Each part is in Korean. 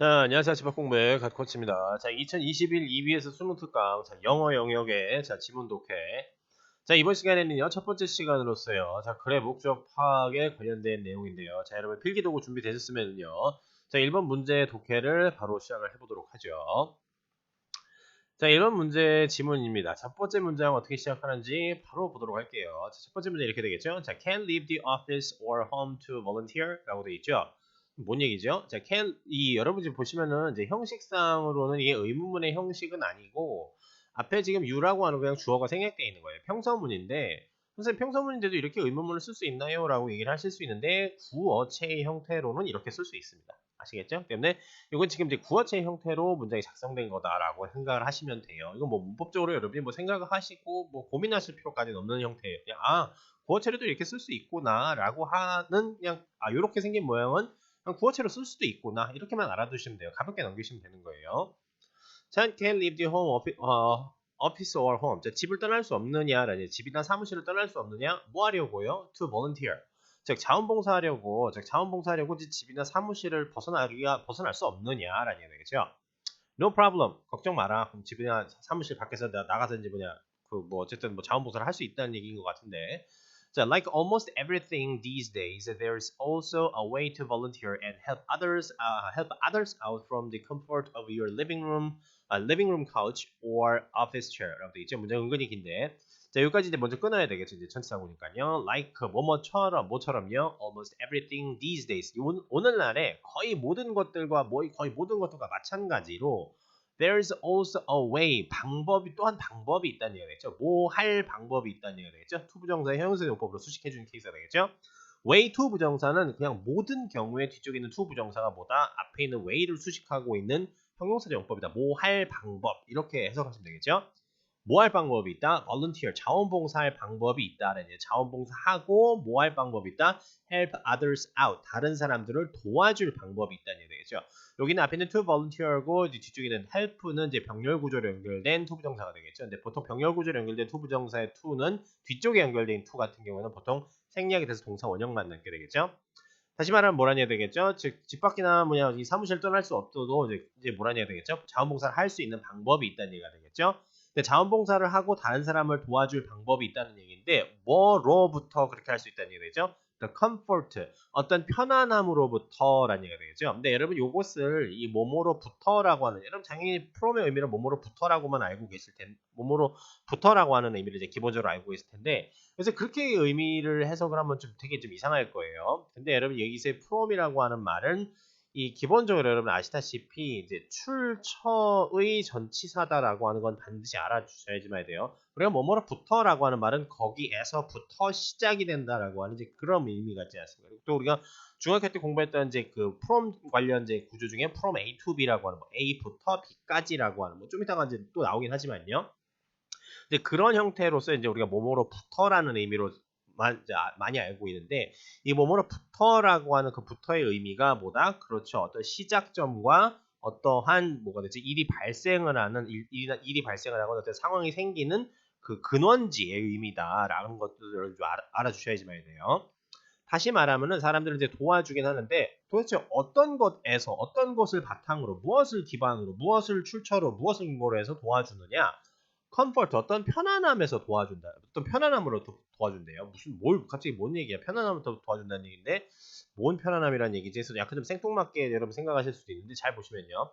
자, 안녕하세요. 집합공부의 갓코치입니다. 자, 2021 EBS 수능 특강, 자, 영어 영역의, 자, 지문 독해. 자, 이번 시간에는요, 첫 번째 시간으로서요, 자, 글의 목적 파악에 관련된 내용인데요. 자, 여러분 필기 도구 준비되셨으면요, 자, 1번 문제 독해를 바로 시작을 해보도록 하죠. 자, 1번 문제 지문입니다. 첫 번째 문장 어떻게 시작하는지 바로 보도록 할게요. 자, 첫 번째 문제 이렇게 되겠죠. 자, can leave the office or home to volunteer? 라고 되어 있죠. 뭔 얘기죠? 자, can 이 여러분 지금 보시면은 이제 형식상으로는 이게 의문문의 형식은 아니고 앞에 지금 you라고 하는 그냥 주어가 생략되어 있는 거예요. 평서문인데 선생님 평서문인데도 이렇게 의문문을 쓸 수 있나요? 라고 얘기를 하실 수 있는데 구어체의 형태로는 이렇게 쓸 수 있습니다. 아시겠죠? 때문에 이건 지금 이제 구어체의 형태로 문장이 작성된 거다라고 생각을 하시면 돼요. 이건 뭐 문법적으로 여러분이 뭐 생각을 하시고 뭐 고민하실 필요까지는 없는 형태예요. 그냥 아 구어체로도 이렇게 쓸 수 있구나라고 하는 그냥 아 이렇게 생긴 모양은 그냥 구어체로 쓸 수도 있구나 이렇게만 알아두시면 돼요. 가볍게 넘기시면 되는 거예요. 자, can leave the home office, 어, office or home. 자, 집을 떠날 수 없느냐라니 집이나 사무실을 떠날 수 없느냐? 뭐 하려고요? To volunteer. 즉 자원봉사하려고, 즉 자원봉사하려고 집이나 사무실을 벗어나기가 벗어날 수 없느냐라는 얘기죠. No problem. 걱정 마라. 그럼 집이나 사무실 밖에서 나, 나가든지 뭐냐 그 뭐 어쨌든 뭐 자원봉사를 할 수 있다는 얘기인 것 같은데. 자, like almost everything these days, there's also a way to volunteer and help others uh, help others out from the comfort of your living room, uh, living room couch or office chair라고 돼 있죠. 문제 은근히 긴데. 자, 여기까지 이제 먼저 끊어야 되겠죠. 이제 전치사 보니까요. like 뭐뭐처럼 뭐처럼요. almost everything these days. 오, 오늘날에 거의 모든 것들과 뭐 거의 모든 것들과 마찬가지로 there's also a way 방법이 또한 방법이 있다는 얘기가 되겠죠. 뭐 할 방법이 있다는 얘기가 되겠죠. 투부정사의 형용사 용법으로 수식해 주는 케이스가 되겠죠. way to 부정사는 그냥 모든 경우에 뒤쪽에 있는 to 부정사가 뭐다 앞에 있는 way를 수식하고 있는 형용사적 용법이다. 뭐 할 방법 이렇게 해석하시면 되겠죠. 뭐 할 방법이 있다? volunteer 자원봉사할 방법이 얘기. 자원봉사하고 뭐 할 방법이 있다? help others out 다른 사람들을 도와줄 방법이 있다는 얘기 되겠죠. 여기는 앞에 있는 to volunteer고 이제 뒤쪽에 있는 help는 이제 병렬 구조로 연결된 to 부정사가 되겠죠. 근데 보통 병렬 구조로 연결된 to 부정사의 to는 뒤쪽에 연결된 to 같은 경우는 보통 생략이 돼서 동사 원형만 남게 되겠죠. 다시 말하면 얘기 되겠죠? 즉, 집 밖이나 뭐냐, 이 사무실 떠날 수 없어도 이제, 이제 얘기 되겠죠? 자원봉사를 할 수 있는 방법이 있다는 얘기가 되겠죠? 근데 자원봉사를 하고 다른 사람을 도와줄 방법이 있다는 얘기인데, 뭐로부터 그렇게 할 수 있다는 얘기 되죠? The comfort, 어떤 편안함으로부터라는 얘기가 되겠죠. 근데 여러분 요것을 이 뭐뭐로부터라고 하는, 여러분 당연히 프롬의 의미를 뭐뭐로부터라고만 알고 계실 텐데, 뭐뭐로부터라고 하는 의미를 이제 기본적으로 알고 계실 텐데, 그래서 그렇게 의미를 해석을 하면 좀 되게 좀 이상할 거예요. 근데 여러분 여기서의 프롬이라고 하는 말은 이 기본적으로 여러분 아시다시피 이제 출처의 전치사다라고 하는 건 반드시 알아주셔야지만 돼요. 그리고 뭐뭐로부터라고 하는 말은 거기에서부터 시작이 된다라고 하는 이제 그런 의미가 있지 않습니까? 또 우리가 중학교 때 공부했던 이제 그 프롬 관련 이제 구조 중에 프롬 A to B라고 하는 뭐 A부터 B까지라고 하는 뭐 좀 이따가 이제 또 나오긴 하지만요. 이제 그런 형태로서 이제 우리가 뭐뭐로부터라는 의미로 많이 알고 있는데 이 뭐뭐로부터라고 하는 그 부터의 의미가 뭐다? 그렇죠. 어떤 시작점과 어떠한 뭐가 되지 일이 발생을 하는 일, 일이 발생을 하거나 어떤 상황이 생기는 그 근원지의 의미다라는 것들을 좀 알아, 알아 주셔야지만 돼요. 다시 말하면은 사람들을 이제 도와주긴 하는데 도대체 어떤 것에서 어떤 것을 바탕으로 무엇을 기반으로 무엇을 출처로 무엇을 근거로 해서 도와주느냐 컴포트 어떤 편안함에서 도와준다. 어떤 편안함으로 도, 와준대요 무슨 뭘 갑자기 뭔 얘기야? 편안함으로 도와준다는 얘기인데 뭔 편안함이라는 얘기지? 그래서 약간 좀 생뚱맞게 여러분 생각하실 수도 있는데 잘 보시면요.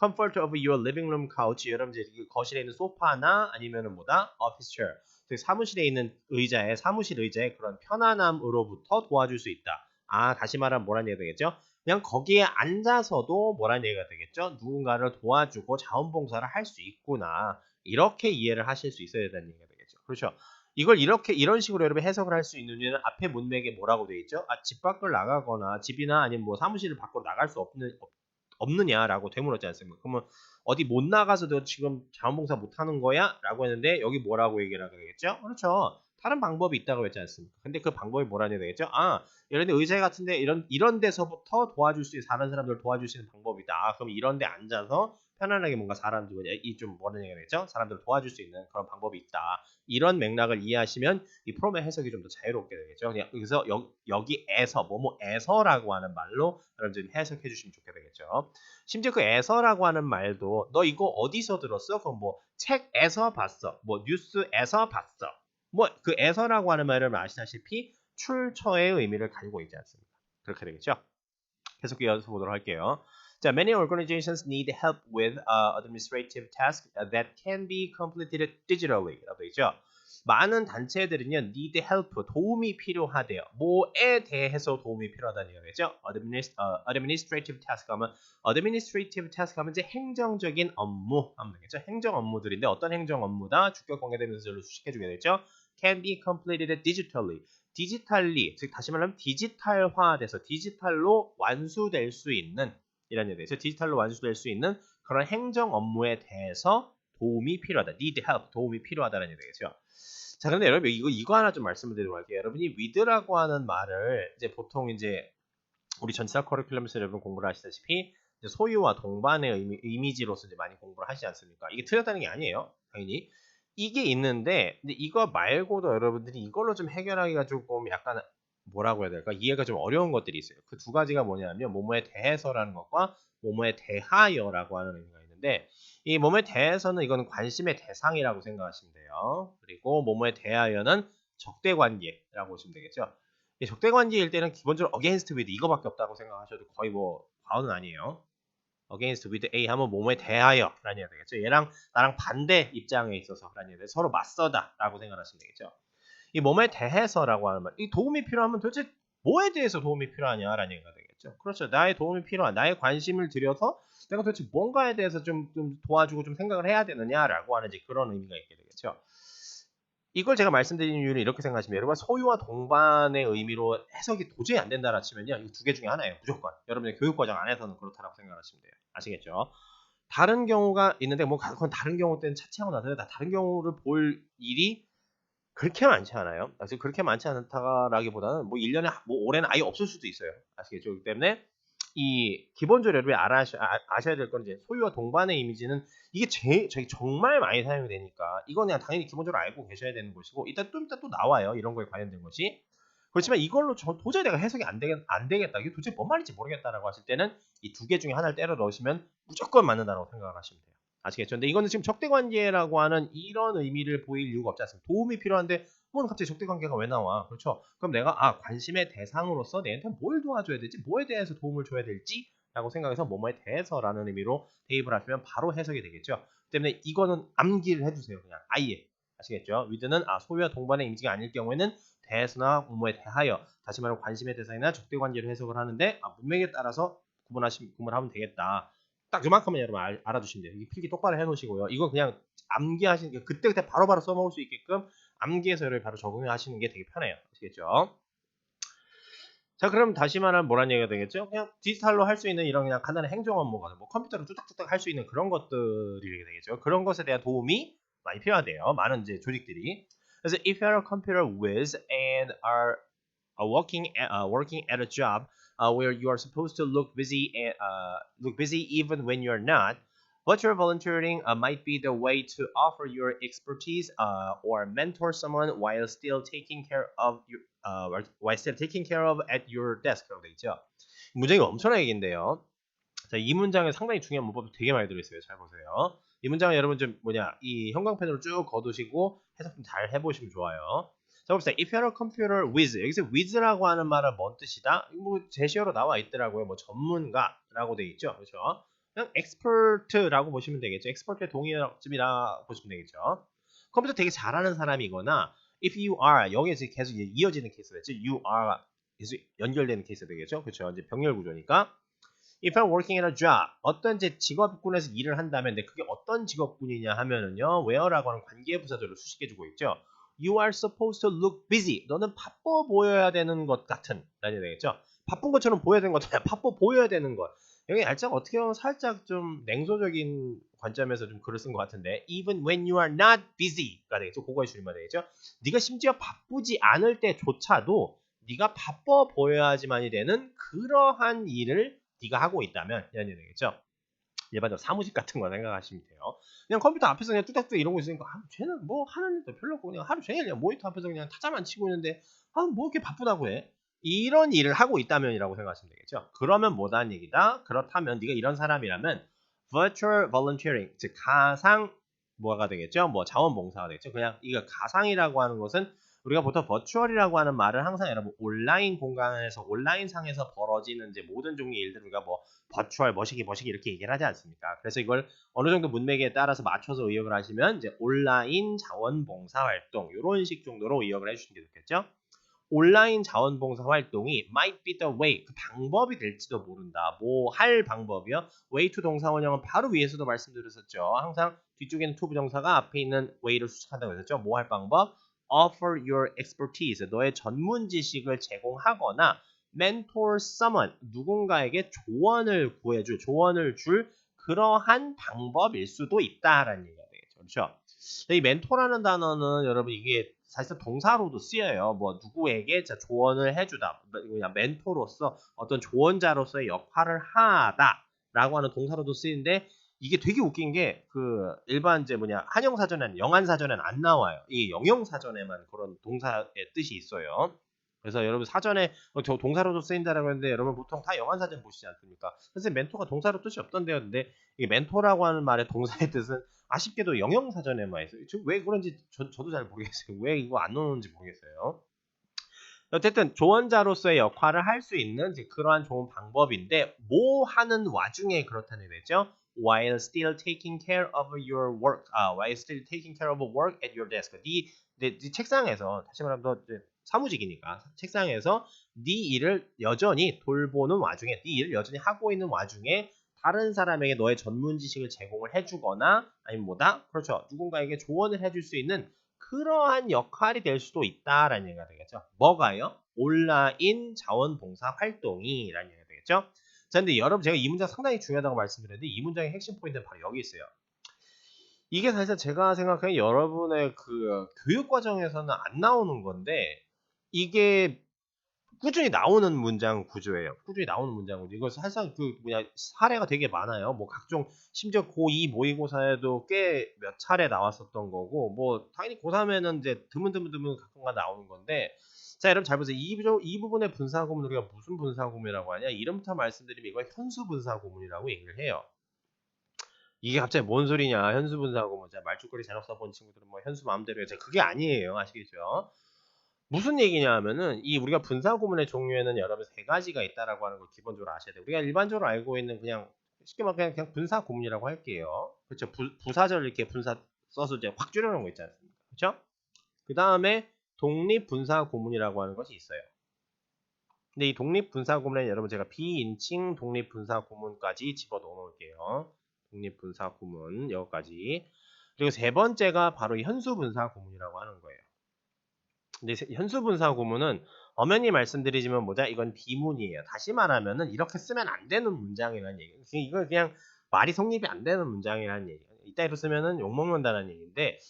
Comfort of your living room couch. 여러분 이제 거실에 있는 소파나 아니면은 뭐다? office chair. 사무실에 있는 의자에 사무실 의자의 그런 편안함으로부터 도와줄 수 있다. 아 다시 말하면 뭐라는 얘기가 되겠죠? 그냥 거기에 앉아서도 뭐라는 얘기가 되겠죠? 누군가를 도와주고 자원봉사를 할 수 있구나. 이렇게 이해를 하실 수 있어야 된다는 얘기가 되겠죠. 그렇죠. 이걸 이렇게 이런 식으로 여러분 해석을 할 수 있는 이유는 앞에 문맥에 뭐라고 되어 있죠? 아, 집 밖을 나가거나 집이나 아니면 뭐 사무실을 밖으로 나갈 수 없는 없, 없느냐라고 되물었지 않습니까? 그러면 어디 못 나가서도 지금 자원봉사 못 하는 거야? 라고 했는데 여기 뭐라고 얘기를 하게 되겠죠? 그렇죠. 다른 방법이 있다고 했지 않습니까? 근데 그 방법이 뭐라냐 되겠죠? 아, 이런 데 의자 같은데 이런 이런 데서부터 도와줄 수 있는 다른 사람들 있는 방법이다. 아, 그럼 이런 데 앉아서 편안하게 뭔가 사람들 이좀 뭐라는 얘기가 되겠죠? 사람들을 도와줄 수 있는 그런 방법이 있다. 이런 맥락을 이해하시면 이 프롬의 해석이 좀 더 자유롭게 되겠죠. 여기서 여, 여기에서 뭐뭐에서라고 하는 말로 여러분들이 해석해 주시면 좋게 되겠죠. 심지어 그 에서라고 하는 말도 너 이거 어디서 들었어? 그럼 뭐 책에서 봤어. 뭐 뉴스에서 봤어. 뭐 그 에서라고 하는 말을 아시다시피 출처의 의미를 가지고 있지 않습니까? 그렇게 되겠죠. 계속 이어서 보도록 할게요. 자, many organizations need help with uh, administrative tasks that can be completed digitally. 라고 있죠. 많은 단체들은요, need help, 도움이 필요하대요. 뭐에 대해서 도움이 필요하다는 얘기죠. Administ, uh, administrative task 하면, administrative task 하면 이제 행정적인 업무 하면 되겠죠. 행정 업무들인데 어떤 행정 업무다? 주격 관계대명사절로 수식해주게 되죠. can be completed digitally. 디지털리, 즉 다시 말하면 디지털화돼서 디지털로 완수될 수 있는 이런 얘기죠. 디지털로 완수될 수 있는 그런 행정 업무에 대해서 도움이 필요하다. need help, 도움이 필요하다는 얘기죠. 자, 그런데 여러분 이거 이거 하나 좀 말씀을 드리고 갈게요. 여러분이 with라고 하는 말을 이제 보통 이제 우리 전치사 커리큘럼에서 여러분 공부를 하시다시피 소유와 동반의 의미, 이미지로서 이제 많이 공부를 하시지 않습니까? 이게 틀렸다는 게 아니에요. 당연히 이게 있는데 근데 이거 말고도 여러분들이 이걸로 좀 해결하기가 조금 약간 뭐라고 해야 될까 이해가 좀 어려운 것들이 있어요. 그 두 가지가 뭐냐면 뭐뭐에 대해서라는 것과 뭐뭐에 대하여라고 하는 의미가 있는데 이 뭐뭐에 대해서는 이거는 관심의 대상이라고 생각하시면 돼요. 그리고 뭐뭐에 대하여는 적대 관계라고 보시면 되겠죠. 적대 관계일 때는 기본적으로 against with 이거밖에 없다고 생각하셔도 거의 뭐 과언은 아니에요. against with A 하면 뭐뭐에 대하여 라는 얘기가 되겠죠. 얘랑 나랑 반대 입장에 있어서 라는 얘기가 서로 맞서다 라고 생각하시면 되겠죠. 이 몸에 대해서라고 하는 말, 이 도움이 필요하면 도대체 뭐에 대해서 도움이 필요하냐라는 얘기가 되겠죠. 그렇죠. 나의 도움이 필요한, 나의 관심을 들여서 내가 도대체 뭔가에 대해서 좀, 좀 도와주고 좀 생각을 해야 되느냐라고 하는 이제 그런 의미가 있게 되겠죠. 이걸 제가 말씀드리는 이유는 이렇게 생각하시면 여러분 소유와 동반의 의미로 해석이 도저히 안 된다라 치면요. 이 두 개 중에 하나예요. 무조건. 여러분의 교육과정 안에서는 그렇다라고 생각하시면 돼요. 아시겠죠? 다른 경우가 있는데 뭐 그건 다른 경우 때는 차치하고 나서 다른 경우를 볼 일이 그렇게 많지 않아요. 사실 그렇게 많지 않다라기보다는 뭐 1년에 뭐 올해는 아예 없을 수도 있어요. 아시겠죠? 그렇기 때문에 이 기본적으로 여러분이 알아, 아, 셔야 될 건 이제 소유와 동반의 이미지는 이게 제, 저희 정말 많이 사용이 되니까 이건 그냥 당연히 기본적으로 알고 계셔야 되는 것이고 이따 또 이따 또 나와요. 이런 거에 관련된 것이. 그렇지만 이걸로 저 도저히 내가 해석이 안, 되겠, 안 되겠다. 이게 도대체 뭔 말인지 모르겠다라고 하실 때는 이 두 개 중에 하나를 때려 넣으시면 무조건 맞는다고 생각을 하시면 돼요. 아시겠죠? 근데 이거는 지금 적대관계라고 하는 이런 의미를 보일 이유가 없지 않습니까? 도움이 필요한데 뭐 갑자기 적대관계가 왜 나와? 그렇죠? 그럼 내가 아 관심의 대상으로서 내한테 뭘 도와줘야 될지 뭐에 대해서 도움을 줘야 될지 라고 생각해서 뭐뭐에 대해서라는 의미로 대입을 하시면 바로 해석이 되겠죠. 때문에 이거는 암기를 해주세요. 그냥 아예 아시겠죠? 위드는 아 소유와 동반의 이미지가 아닐 경우에는 대해서나 뭐뭐에 대하여 다시 말하면 관심의 대상이나 적대관계를 해석을 하는데 아, 문맥에 따라서 구분하시 구분하면 되겠다. 딱 그만큼만 여러분 알, 아두시면 돼요. 이 필기 똑바로 해놓으시고요. 이거 그냥 암기하시는 게 그때 그때 바로바로 써먹을 수 있게끔 암기해서 여러분 바로 적응하시는 게 되게 편해요. 아시겠죠? 자, 그럼 다시 말하면 뭐란 얘기가 되겠죠? 그냥 디지털로 할 수 있는 이런 그냥 간단한 행정 업무가 뭐 컴퓨터로 뚝딱뚝딱 할 수 있는 그런 것들이 되겠죠. 그런 것에 대한 도움이 많이 필요하대요. 많은 이제 조직들이. 그래서 if you're a computer whiz and are working at, uh, working at a job uh, where you are supposed to look busy and uh, look busy even when you're not. Virtual volunteering uh, might be the way to offer your expertise uh, or mentor someone while still taking care of your uh, while still taking care of at your desk라고 돼 있죠. 문장이 엄청나게 긴데요. 자, 이 문장에 상당히 중요한 문법이 되게 많이 들어있어요. 잘 보세요. 이 문장은 여러분 좀 뭐냐 이 형광펜으로 쭉 거두시고 해석 좀 잘 해보시면 좋아요. 자 봅시다. If you're a computer whiz 여기서 whiz라고 하는 말은 뭔 뜻이다? 뭐 제시어로 나와 있더라고요. 뭐 전문가라고 돼 있죠. 그렇죠? 그냥 expert라고 보시면 되겠죠. expert의 동의어쯤이라 보시면 되겠죠. 컴퓨터 되게 잘하는 사람이거나 if you are 여기에서 계속 이어지는 케이스가 됐죠. you are 계속 연결되는 케이스가 되겠죠. 그렇죠. 이제 병렬 구조니까 if I'm working in a job 어떤 이제 직업군에서 일을 한다면 근데 그게 어떤 직업군이냐 하면은요 where라고 하는 관계 부사절로 수식해주고 있죠. You are supposed to look busy. 너는 바빠 보여야 되는 것 같은 라는 되겠죠. 바쁜 것처럼 보여야 되는 것 같아. 바빠 보여야 되는 것. 여기 살짝 어떻게 보면 살짝 좀 냉소적인 관점에서 좀 글을 쓴 것 같은데 even when you are not busy가 되겠죠. 그거에 줄이면 되겠죠. 네가 심지어 바쁘지 않을 때조차도 네가 바빠 보여야지만이 되는 그러한 일을 네가 하고 있다면 이런 얘기 되겠죠. 일반적으로 사무직 같은 거 생각하시면 돼요. 그냥 컴퓨터 앞에서 그냥 뚜닥뚜닥 이러고 있으니까 아, 쟤는 뭐 하는 일도 별로 없고 그냥 하루 종일 그냥 모니터 앞에서 그냥 타자만 치고 있는데 아, 뭐 이렇게 바쁘다고 해? 이런 일을 하고 있다면이라고 생각하시면 되겠죠. 그러면 뭐다는 얘기다? 그렇다면 네가 이런 사람이라면 virtual volunteering, 즉 가상 뭐가 되겠죠? 뭐 자원봉사가 되겠죠. 그냥 이거 가상이라고 하는 것은 우리가 보통 버추얼이라고 하는 말을 항상 여러분 온라인 공간에서 온라인 상에서 벌어지는 이제 모든 종류의 일들 우리가 뭐 버추얼 머시기 머시기 이렇게 얘기를 하지 않습니까? 그래서 이걸 어느 정도 문맥에 따라서 맞춰서 의역을 하시면 이제 온라인 자원봉사 활동 이런 식 정도로 의역을 해주시는 게 좋겠죠. 온라인 자원봉사 활동이 might be the way 그 방법이 될지도 모른다. 뭐 할 방법이요? way to 동사 원형은 바로 위에서도 말씀드렸었죠. 항상 뒤쪽에는 to 부정사가 앞에 있는 way를 수식한다고 했었죠. 뭐 할 방법? Offer your expertise 너의 전문 지식을 제공하거나 mentor someone 누군가에게 조언을 구해줄 조언을 줄 그러한 방법일 수도 있다라는 얘기가 되겠죠. 그렇죠? 이 멘토라는 단어는 여러분 이게 사실상 동사로도 쓰여요. 뭐 누구에게 자, 조언을 해주다, 그냥 멘토로서 어떤 조언자로서의 역할을 하다라고 하는 동사로도 쓰이는데 이게 되게 웃긴 게 그 일반 이제 뭐냐 한영 사전에는 영한 사전에는 안 나와요. 이 영영 사전에만 그런 동사의 뜻이 있어요. 그래서 여러분 사전에 어, 저 동사로도 쓰인다라고 했는데 여러분 보통 다 영한 사전 보시지 않습니까? 선생님 멘토가 동사로 뜻이 없던데요. 근데 이 멘토라고 하는 말의 동사의 뜻은 아쉽게도 영영 사전에만 있어요. 지금 왜 그런지 저, 저도 잘 모르겠어요. 왜 이거 안 넣는지 모르겠어요. 어쨌든 조언자로서의 역할을 할 수 있는 그러한 좋은 방법인데 뭐 하는 와중에 그렇다는 얘기죠. While still taking care of your work, 아, while still taking care of work at your desk. 네, 네, 네 책상에서 다시 말하면 너 사무직이니까 책상에서 네 일을 여전히 돌보는 와중에 네 일을 여전히 하고 있는 와중에 다른 사람에게 너의 전문 지식을 제공을 해주거나 아니면 뭐다 그렇죠 누군가에게 조언을 해줄 수 있는 그러한 역할이 될 수도 있다라는 얘기가 되겠죠. 뭐가요? 온라인 자원봉사 활동이라는 얘기가 되겠죠. 자, 근데 여러분 제가 이 문장 상당히 중요하다고 말씀드렸는데 이 문장의 핵심 포인트는 바로 여기 있어요. 이게 사실 제가 생각하기에 여러분의 그 교육 과정에서는 안 나오는 건데 이게 꾸준히 나오는 문장 구조예요. 꾸준히 나오는 문장 구조. 이거 사실상 그 뭐냐 사례가 되게 많아요. 뭐 각종 심지어 고2 모의고사에도 꽤 몇 차례 나왔었던 거고 뭐 당연히 고3에는 이제 드문드문드문 가끔가 나오는 건데 자, 여러분 잘 보세요. 이, 이 부분의 분사 구문 우리가 무슨 분사 구문이라고 하냐? 이름부터 말씀드리면 이걸 현수 분사 구문이라고 얘기를 해요. 이게 갑자기 뭔 소리냐? 현수 분사 구문. 자, 말죽거리 잘못 써본 친구들은 뭐 현수 마음대로 해서 그게 아니에요. 아시겠죠? 무슨 얘기냐 하면은 이 우리가 분사 구문의 종류에는 여러분 세 가지가 있다라고 하는 걸 기본적으로 아셔야 돼요. 우리가 일반적으로 알고 있는 그냥 쉽게 말하면 그냥, 분사 구문이라고 할게요. 그렇죠? 부, 부사절 이렇게 분사 써서 이제 확 줄여놓은 거 있지 않습니까? 그렇죠? 그 다음에 독립분사 고문이라고 하는 것이 있어요. 근데 이 독립분사 고문에 여러분 제가 비인칭 독립분사 고문까지 집어넣어 놓을게요. 독립분사 고문 여기까지. 그리고 세 번째가 바로 이 현수분사 고문이라고 하는 거예요. 근데 현수분사 고문은 엄연히 말씀드리지만 뭐자 이건 비문이에요. 다시 말하면은 이렇게 쓰면 안 되는 문장이라는 얘기예요. 이건 그냥 말이 성립이 안 되는 문장이라는 얘기예요. 이따위로 쓰면은 욕 먹는다는 얘기인데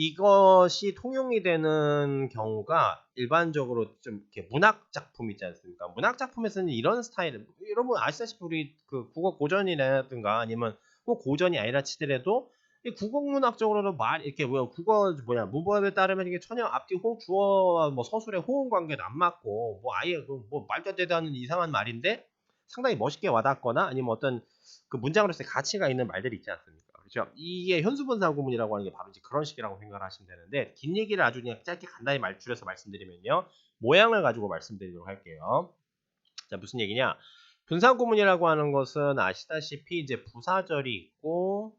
이것이 통용이 되는 경우가 일반적으로 좀 이렇게 문학 작품 있지 않습니까? 문학 작품에서는 이런 스타일, 여러분 아시다시피 우리 그 국어 고전이라든가 아니면 꼭 고전이 아니라 치더라도 이 국어문학적으로도 말 이렇게 뭐야 국어 뭐냐 문법에 따르면 이게 천여 앞뒤 호 주어와 뭐 서술의 호응 관계도 안 맞고 뭐 아예 그뭐 말도 안 되는 이상한 말인데 상당히 멋있게 와닿거나 아니면 어떤 그 문장으로서의 가치가 있는 말들이 있지 않습니까? 그렇죠? 이게 현수분사 구문이라고 하는 게 바로 이제 그런 식이라고 생각을 하시면 되는데 긴 얘기를 아주 그냥 짧게 간단히 말 줄여서 말씀드리면요. 모양을 가지고 말씀드리도록 할게요. 자, 무슨 얘기냐? 분사 구문이라고 하는 것은 아시다시피 이제 부사절이 있고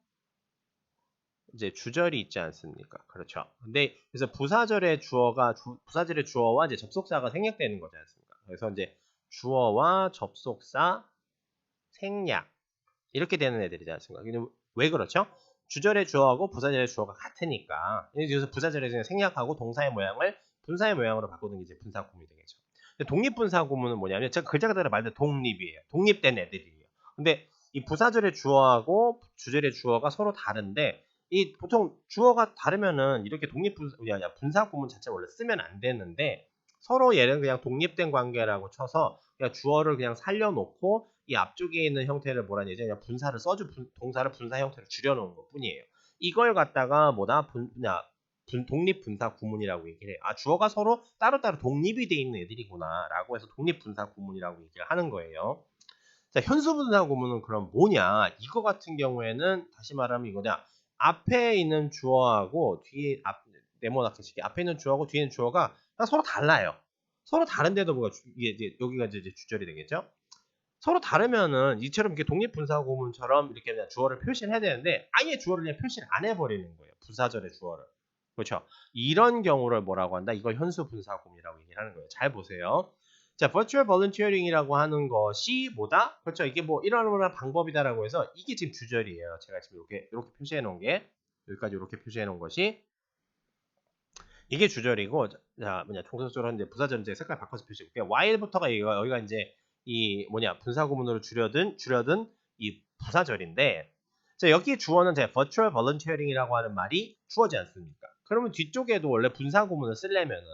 이제 주절이 있지 않습니까? 그렇죠. 근데 그래서 부사절의 주어가 주, 부사절의 주어와 이제 접속사가 생략되는 거지 않습니까? 그래서 이제 주어와 접속사 생략 이렇게 되는 애들이지 않습니까? 왜 그렇죠? 주절의 주어하고 부사절의 주어가 같으니까 여기서 부사절의 생략하고 동사의 모양을 분사의 모양으로 바꾸는 게 이제 분사 구문이 되겠죠. 독립 분사 구문은 뭐냐면 제가 글자 그대로 말대 독립이에요. 독립된 애들이에요. 근데 이 부사절의 주어하고 주절의 주어가 서로 다른데 이 보통 주어가 다르면은 이렇게 독립 분사 분사 구문 자체 원래 쓰면 안 되는데 서로 얘는 그냥 독립된 관계라고 쳐서 그냥 주어를 그냥 살려놓고 이 앞쪽에 있는 형태를 뭐라는 얘기죠? 그냥 분사를 써주 분- 동사를 분사 형태로 줄여놓은 것 뿐이에요. 이걸 갖다가 뭐다 분, 분- 독립 분사 구문이라고 얘기를 해요. 아 주어가 서로 따로따로 독립이 돼 있는 애들이구나라고 해서 독립 분사 구문이라고 얘기를 하는 거예요. 자 현수 분사 구문은 그럼 뭐냐? 이거 같은 경우에는 다시 말하면 이거냐? 앞에 있는 주어하고 뒤에 앞 네모나게치기 앞에 있는 주어하고 뒤에 있는 주어가 서로 달라요. 서로 다른데도 뭐가 주- 이게 이제 여기가 이제 주절이 되겠죠? 서로 다르면은 이처럼 이렇게 독립 분사 구문처럼 이렇게 그냥 주어를 표시를 해야 되는데 아예 주어를 그냥 표시를 안 해버리는 거예요. 부사절의 주어를. 그렇죠? 이런 경우를 뭐라고 한다? 이걸 현수 분사 구문이라고 얘기를 하는 거예요. 잘 보세요. 자, virtual volunteering이라고 하는 것이 뭐다? 그렇죠. 이게 뭐 이런 방법이다라고 해서 이게 지금 주절이에요. 제가 지금 이렇게 이렇게 표시해 놓은 게 여기까지 이렇게 표시해 놓은 것이 이게 주절이고 자 뭐냐 총선적으로 이제 부사절 이제 색깔 바꿔서 표시해 볼게요. while부터가 여기가, 여기가 이제 이 뭐냐 분사 구문으로 줄여든 줄여든 이 부사절인데 자 여기 주어는 제가 virtual volunteering이라고 하는 말이 주어지 않습니까? 그러면 뒤쪽에도 원래 분사 구문을 쓰려면은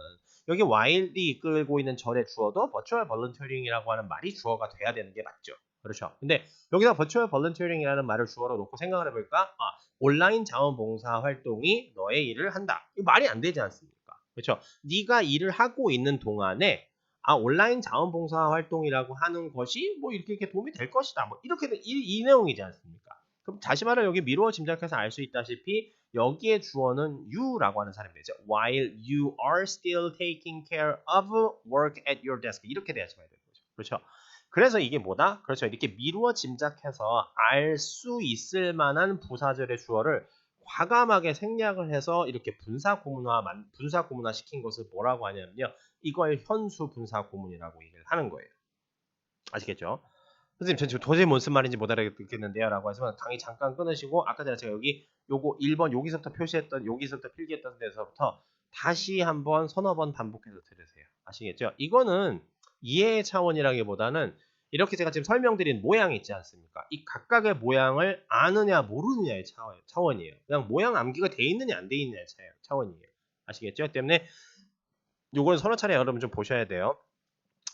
여기 while이 이끌고 있는 절의 주어도 virtual volunteering이라고 하는 말이 주어가 돼야 되는 게 맞죠. 그렇죠. 근데 여기서 virtual volunteering이라는 말을 주어로 놓고 생각을 해볼까? 아, 온라인 자원봉사 활동이 너의 일을 한다. 이거 말이 안 되지 않습니까? 그렇죠. 네가 일을 하고 있는 동안에 아 온라인 자원봉사 활동이라고 하는 것이 뭐 이렇게 이렇게 도움이 될 것이다. 뭐 이렇게 이, 이 내용이지 않습니까? 그럼 다시 말해 여기 미루어 짐작해서 알 수 있다시피 여기에 주어는 you라고 하는 사람이 되죠. While you are still taking care of work at your desk 이렇게 봐야 되는 거죠. 그렇죠. 그래서 이게 뭐다? 그렇죠. 이렇게 미루어 짐작해서 알 수 있을 만한 부사절의 주어를 과감하게 생략을 해서 이렇게 분사 구문화 만- 분사 구문화 시킨 것을 뭐라고 하냐면요. 이걸 현수 분사 구문이라고 얘기를 하는 거예요. 아시겠죠? 선생님, 전 지금 도저히 무슨 말인지 못 알아듣겠는데요. 라고 하시면 강의 잠깐 끊으시고, 아까 전에 제가 여기 요거 1번 여기서부터 표시했던, 여기서부터 필기했던 데서부터 다시 한번 서너 번 반복해서 들으세요. 아시겠죠? 이거는 이해의 차원이라기보다는 이렇게 제가 지금 설명드린 모양 있지 않습니까? 이 각각의 모양을 아느냐 모르느냐의 차원, 차원이에요. 그냥 모양 암기가 돼 있느냐 안 돼 있느냐의 차- 차원이에요. 아시겠죠? 때문에 요거는 서너 차례 여러분 좀 보셔야 돼요.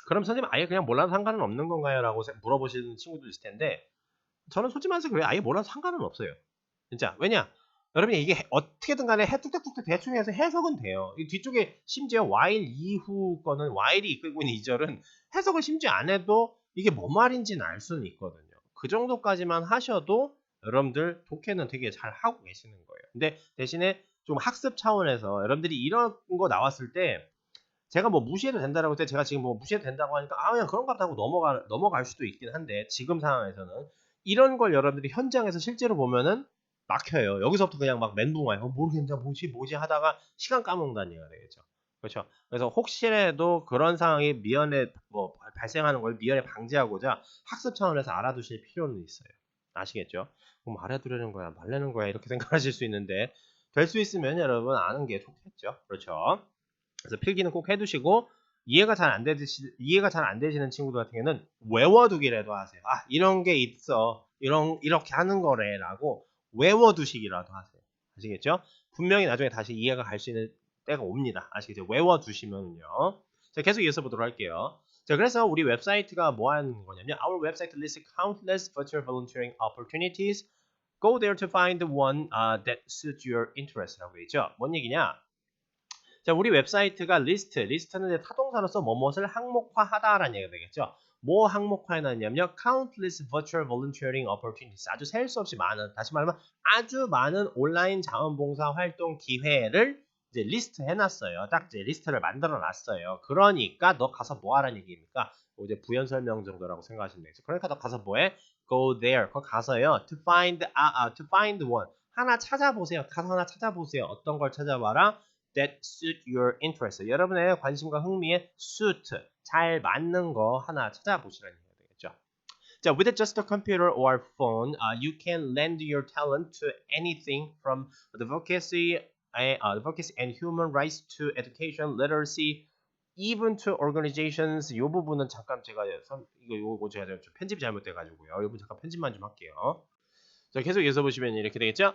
그럼 선생님 아예 그냥 몰라도 상관은 없는 건가요? 라고 세- 물어보시는 친구도 있을 텐데 저는 솔직히 말해서 그래요. 아예 몰라도 상관은 없어요. 진짜. 왜냐? 여러분이 이게 해- 어떻게든 간에 해 뚝딱뚝딱 대충 해서 해석은 돼요. 이 뒤쪽에 심지어 while 이후 거는 while이 이끌고 있는 이절은 해석을 심지어 안 해도 이게 뭔 말인지는 알 수는 있거든요. 그 정도까지만 하셔도 여러분들 독해는 되게 잘 하고 계시는 거예요. 근데 대신에 좀 학습 차원에서 여러분들이 이런 거 나왔을 때 제가 뭐 무시해도 된다라고 할 때 제가 지금 뭐 무시해도 된다고 하니까 아 그냥 그런 것 같다고 넘어가 넘어갈 수도 있긴 한데 지금 상황에서는 이런 걸 여러분들이 현장에서 실제로 보면은 막혀요. 여기서부터 그냥 막 멘붕 와요. 어, 모르겠는데 뭐지 뭐지 하다가 시간 까먹는다는 얘기가 되겠죠. 그렇죠. 그래서 혹시라도 그런 상황이 미연에 뭐 발생하는 걸 미연에 방지하고자 학습 차원에서 알아두실 필요는 있어요. 아시겠죠? 그럼 알아두려는 거야, 말려는 거야 이렇게 생각하실 수 있는데 될 수 있으면 여러분 아는 게 좋겠죠. 그렇죠. 그래서 필기는 꼭 해두시고 이해가 잘 안 되시 이해가 잘 안 되시는 친구들 같은 경우는 외워두기라도 하세요. 아 이런 게 있어, 이런 이렇게 하는 거래라고 외워두시기라도 하세요. 아시겠죠? 분명히 나중에 다시 이해가 갈 수 있는 때가 옵니다. 아시겠죠? 외워두시면요. 자 계속 이어서 보도록 할게요. 자 그래서 우리 웹사이트가 뭐 하는 거냐면 Our website lists countless virtual volunteering opportunities. Go there to find the one uh, that suits your interest라고 있죠. 뭔 얘기냐? 자, 우리 웹사이트가 리스트, 리스트는 타동사로서 뭐뭇을 항목화하다라는 얘기가 되겠죠. 뭐 항목화해놨냐면요. countless virtual volunteering opportunities. 아주 셀 수 없이 많은, 다시 말하면 아주 많은 온라인 자원봉사 활동 기회를 이제 리스트 해놨어요. 딱 이제 리스트를 만들어 놨어요. 그러니까 너 가서 뭐 하라는 얘기입니까? 뭐 이제 부연 설명 정도라고 생각하시면 되겠죠. 그러니까 너 가서 뭐해? Go there. 거기 가서요. To find, 아, 아, to find one. 하나 찾아보세요. 가서 하나 찾아보세요. 어떤 걸 찾아봐라? that suit your interest. 여러분의 관심과 흥미에 suit, 잘 맞는 거 하나 찾아보시라는 얘기가 되겠죠. 자, with just a computer or phone, uh, you can lend your talent to anything from advocacy, uh, advocacy and human rights to education, literacy, even to organizations. 이 부분은 잠깐 제가 선- 이거 이거 제가 좀 편집이 잘못돼가지고요. 이 부분 잠깐 편집만 좀 할게요. 자, 계속 이어서 보시면 이렇게 되겠죠.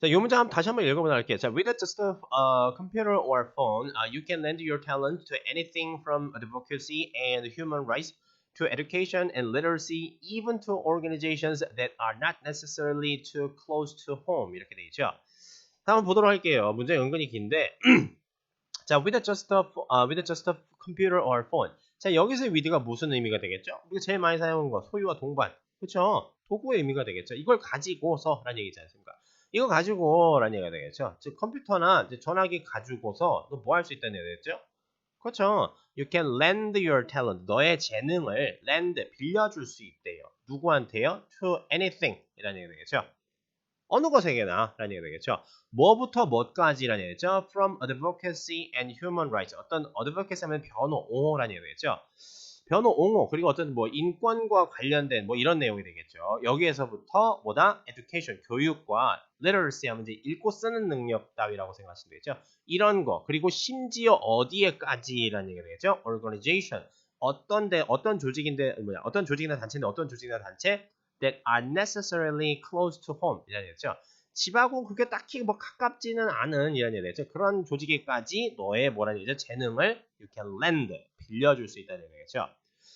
자, 이 문장 한번 다시 한번 읽어보도록 할게요. 자, with just a uh, computer or phone, uh, you can lend your talent to anything from advocacy and human rights to education and literacy, even to organizations that are not necessarily too close to home. 이렇게 돼 있죠. 자, 한번 보도록 할게요. 문제 은근히 긴데. 자, with just a, uh, with just a computer or phone. 자, 여기서 with가 무슨 의미가 되겠죠? 우리가 제일 많이 사용하는 거, 소유와 동반. 그렇죠? 도구의 의미가 되겠죠. 이걸 가지고서 라는 얘기지 않습니까? 이거 가지고 라는 얘기가 되겠죠. 즉 컴퓨터나 전화기 가지고서 너 뭐 할 수 있다는 얘기겠죠? 그렇죠. You can lend your talent. 너의 재능을 lend 빌려줄 수 있대요. 누구한테요? To anything 이라는 얘기가 되겠죠. 어느 것에게나 라는 얘기가 되겠죠. 뭐부터 뭐까지라는 얘기죠. From advocacy and human rights. 어떤 advocacy 하면 변호, 옹호라는 얘기가 되겠죠. 변호, 옹호 그리고 어떤 뭐 인권과 관련된 뭐 이런 내용이 되겠죠. 여기에서부터 뭐다? education, 교육과 literacy 하면 이제 읽고 쓰는 능력 따위라고 생각하시면 되겠죠. 이런 거 그리고 심지어 어디에까지라는 얘기가 되겠죠. organization 어떤데 어떤 조직인데 뭐냐 어떤 조직이나 단체인데 어떤 조직이나 단체 that are necessarily close to home 이라는 얘기죠. 집하고 그게 딱히 뭐 가깝지는 않은 이라는 얘기죠. 그런 조직에까지 너의 뭐라는 얘기죠. 재능을 you can lend 빌려줄 수 있다는 얘기죠.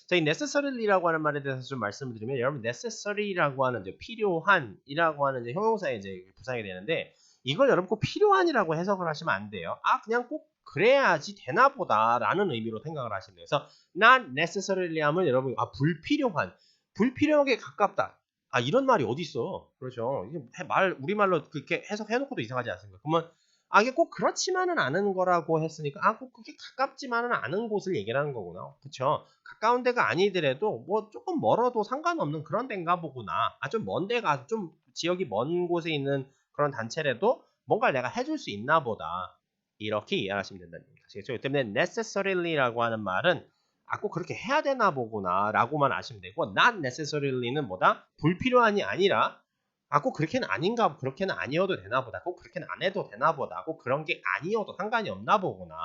자, 이 necessary라고 하는 말에 대해서 좀 말씀을 드리면 여러분 necessary라고 하는 이제 필요한이라고 하는 이제 형용사에 이제 부상이 되는데 이걸 여러분 꼭 필요한이라고 해석을 하시면 안 돼요. 아 그냥 꼭 그래야지 되나 보다라는 의미로 생각을 하시면 돼요. 그래서 not necessarily 하면 여러분 아 불필요한 불필요하게 가깝다. 아 이런 말이 어디 있어? 그렇죠. 말 우리 말로 그렇게 해석해놓고도 이상하지 않습니까? 그러면 아 이게 꼭 그렇지만은 않은 거라고 했으니까 아 꼭 그게 가깝지만은 않은 곳을 얘기하는 거구나. 그렇죠. 가까운 데가 아니더라도 뭐 조금 멀어도 상관없는 그런 데인가 보구나. 아 좀 먼 데가 좀 지역이 먼 곳에 있는 그런 단체라도 뭔가 내가 해줄 수 있나 보다. 이렇게 이해하시면 된다는 얘기죠. 아시겠죠? 때문에 necessary라고 하는 말은 아, 꼭 그렇게 해야 되나 보구나 라고만 아시면 되고 not necessary는 뭐다? 불필요한이 아니라 아, 꼭 그렇게는 아닌가, 그렇게는 아니어도 되나 보다. 꼭 그렇게는 안 해도 되나 보다. 꼭 그런 게 아니어도 상관이 없나 보구나.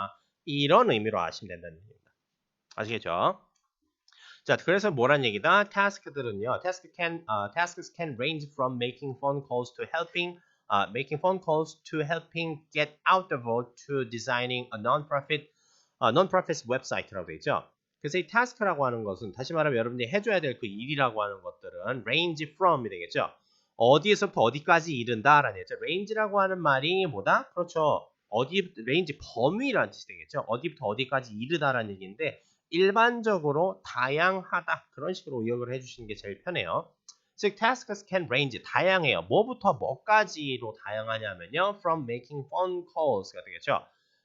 이런 의미로 아시면 된다는 얘기입니다. 아시겠죠? 자, 그래서 뭐란 얘기다? task들은요. task can, uh, tasks can range from making phone calls to helping, uh, making phone calls to helping get out the vote to designing a non-profit, uh, non-profit website라고 되어 있죠. 그래서 이 task라고 하는 것은 다시 말하면 여러분들이 해줘야 될 그 일이라고 하는 것들은 range from이 되겠죠. 어디에서부터 어디까지 이른다라는 얘기죠. range라고 하는 말이 뭐다? 그렇죠. 어디 range 범위라는 뜻이 되겠죠. 어디부터 어디까지 이르다라는 얘기인데 일반적으로 다양하다 그런 식으로 의역을 해주시는 게 제일 편해요. 즉 tasks can range 다양해요. 뭐부터 뭐까지로 다양하냐면요. from making phone calls가 되겠죠.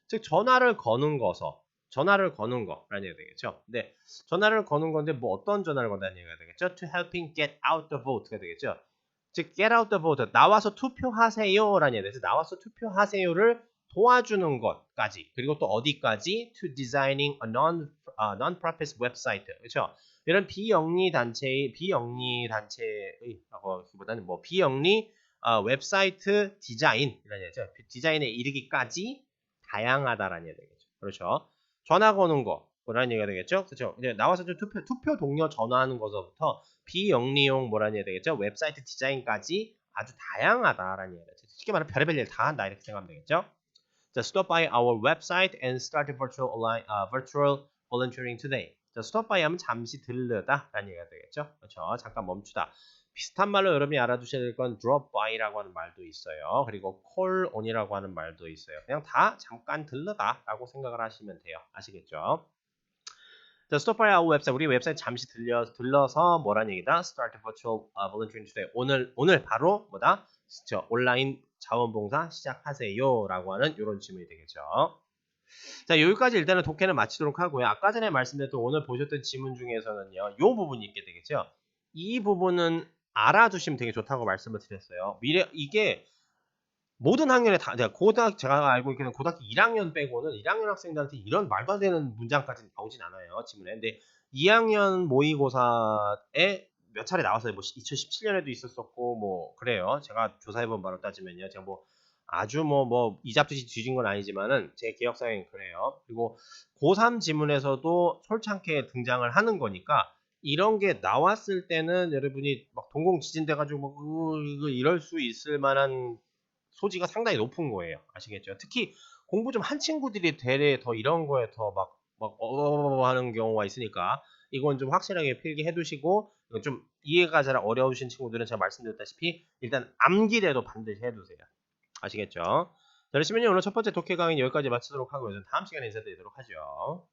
즉 전화를 거는 거서 전화를 거는 거라는 얘기가 되겠죠. 근데 전화를 거는 건데 뭐 어떤 전화를 건다는 얘기가 되겠죠. to helping get out the vote가 되겠죠. 즉 get out the vote 나와서 투표하세요라는 얘기가 돼서 나와서 투표하세요를 도와주는 것까지 그리고 또 어디까지? To designing a non uh, non-profit website. 그렇죠 이런 비영리 단체의 비영리 단체의라고 보다는 뭐 비영리 어, 웹사이트 디자인이라는 얘기죠. 디자인에 이르기까지 다양하다라는 얘기가 되겠죠. 그렇죠 전화 거는 거 뭐라는 얘기가 되겠죠 그렇죠 이제 나와서 좀 투표 투표 동료 전화하는 것부터 비영리용 뭐라는 얘기가 되겠죠 웹사이트 디자인까지 아주 다양하다라는 얘기가 되죠 쉽게 말하면 별의별 일다 한다 이렇게 생각하면 되겠죠 자, stop by our website and start virtual online, uh, virtual volunteering today. 자, stop by 하면 잠시 들르다 라는 얘기가 되겠죠. 그렇죠. 잠깐 멈추다. 비슷한 말로 여러분이 알아두셔야 될 건 drop by라고 하는 말도 있어요. 그리고 call on이라고 하는 말도 있어요. 그냥 다 잠깐 들르다 라고 생각을 하시면 돼요. 아시겠죠? 자, stop by our website. 우리 웹사이트 잠시 들려, 들러서 뭐라는 얘기다? start virtual uh, volunteering today. 오늘, 오늘 바로 뭐다? 저 온라인 자원봉사 시작하세요 라고 하는 이런 질문이 되겠죠. 자 여기까지 일단은 독해는 마치도록 하고요. 아까 전에 말씀드렸던 오늘 보셨던 지문 중에서는요. 이 부분이 있게 되겠죠. 이 부분은 알아두시면 되게 좋다고 말씀을 드렸어요. 미래 이게 모든 학년에 다 제가 고등 제가 알고 있기는 고등학교 1학년 빼고는 1학년 학생들한테 이런 말도 안 되는 문장까지 나오진 않아요. 지문에. 근데 2학년 모의고사에 몇 차례 나왔어요. 뭐 2017년에도 있었었고 뭐 그래요. 제가 조사해본 바로 따지면요. 제가 뭐 아주 뭐 뭐 이잡듯이 뒤진 건 아니지만은 제 기억상엔 그래요. 그리고 고3 지문에서도 솔창게 등장을 하는 거니까 이런 게 나왔을 때는 여러분이 막 동공 지진돼 가지고 뭐 이거 이럴 수 있을 만한 소지가 상당히 높은 거예요. 아시겠죠? 특히 공부 좀 한 친구들이 되레 더 이런 거에 더막막 어어어 하는 경우가 있으니까 이건 좀 확실하게 필기해 두시고 좀 이해가 잘 어려우신 친구들은 제가 말씀드렸다시피 일단 암기라도 반드시 해 두세요. 아시겠죠? 자, 그러시면 오늘 첫 번째 독해 강의 여기까지 마치도록 하고요. 저는 다음 시간에 인사드리도록 하죠.